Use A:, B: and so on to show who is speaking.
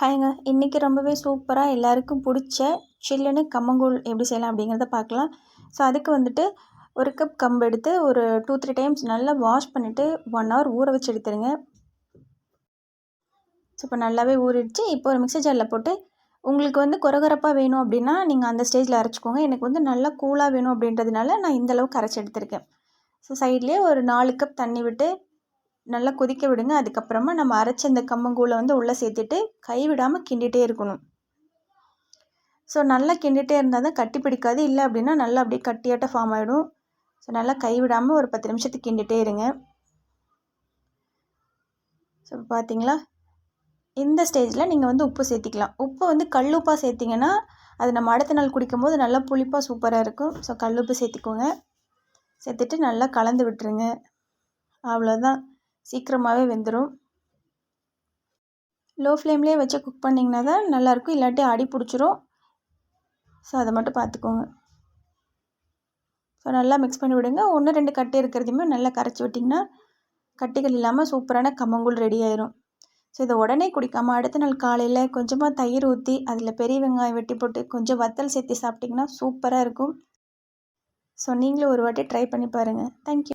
A: ஹாய்ங்க. இன்றைக்கி ரொம்பவே சூப்பராக எல்லாருக்கும் பிடிச்ச சில்லுன்னு கம்மங்கூழ் எப்படி செய்யலாம் அப்படிங்கிறத பார்க்கலாம். ஸோ அதுக்கு வந்துட்டு ஒரு கப் கம்பு எடுத்து ஒரு டூ த்ரீ டைம்ஸ் நல்லா வாஷ் பண்ணிவிட்டு ஒன் ஹவர் ஊற வச்சு எடுத்துருங்க. ஸோ இப்போ நல்லாவே ஊறிடுச்சு. இப்போ ஒரு மிக்சர் ஜாரில் போட்டு உங்களுக்கு வந்து குறகுறப்பாக வேணும் அப்படின்னா நீங்கள் அந்த ஸ்டேஜில் அரைச்சிக்கோங்க. எனக்கு வந்து நல்லா கூலாக வேணும் அப்படின்றதுனால நான் இந்தளவுக்கு அரைச்சி எடுத்திருக்கேன். ஸோ சைட்லேயே ஒரு நாலு கப் தண்ணி விட்டு நல்லா கொதிக்க விடுங்க. அதுக்கப்புறமா நம்ம அரைச்ச இந்த கம்மங்கூழை வந்து உள்ளே சேர்த்துட்டு கைவிடாமல் கிண்டிகிட்டே இருக்கணும். ஸோ நல்லா கிண்டிகிட்டே இருந்தால் தான் கட்டி பிடிக்காது. இல்லை அப்படின்னா நல்லா அப்படியே கட்டியாட்ட ஃபார்ம் ஆகிடும் ஸோ நல்லா கைவிடாமல் ஒரு பத்து நிமிஷத்துக்கு கிண்டிகிட்டே இருங்க. ஸோ பார்த்தீங்களா? இந்த ஸ்டேஜில் நீங்கள் வந்து உப்பு சேர்த்திக்கலாம். உப்பு வந்து கல்லுப்பாக சேர்த்திங்கன்னா அது நம்ம அடுத்த நாள் குடிக்கும்போது நல்லா புளிப்பாக சூப்பராக இருக்கும். ஸோ கல்லுப்பு சேர்த்திக்கோங்க. சேர்த்துட்டு நல்லா கலந்து விட்டுருங்க. அவ்வளோதான் சீக்கிரமாகவே வெந்துடும் லோ ஃப்ளேம்லேயே வச்சு குக் பண்ணிங்கன்னா தான் நல்லாயிருக்கும். இல்லாட்டி அடி பிடிச்சிரும். ஸோ அதை மட்டும் பார்த்துக்கோங்க. ஸோ நல்லா மிக்ஸ் பண்ணி விடுங்க. ஒன்று ரெண்டு கட்டி இருக்கிறதையுமே நல்லா கரைச்சி விட்டிங்கன்னா கட்டிகள் இல்லாமல் சூப்பரான கம்மங்கூழ் ரெடி ஆயிரும். ஸோ இதை உடனே குடிக்காமல் அடுத்த நாள் காலையில் கொஞ்சமாக தயிர் ஊற்றி அதில் பெரிய வெங்காயம் வெட்டி போட்டு கொஞ்சம் வத்தல் சேர்த்து சாப்பிட்டிங்கன்னா சூப்பராக இருக்கும். ஸோ நீங்களும் ஒரு வாட்டி ட்ரை பண்ணி பாருங்கள் தேங்க்யூ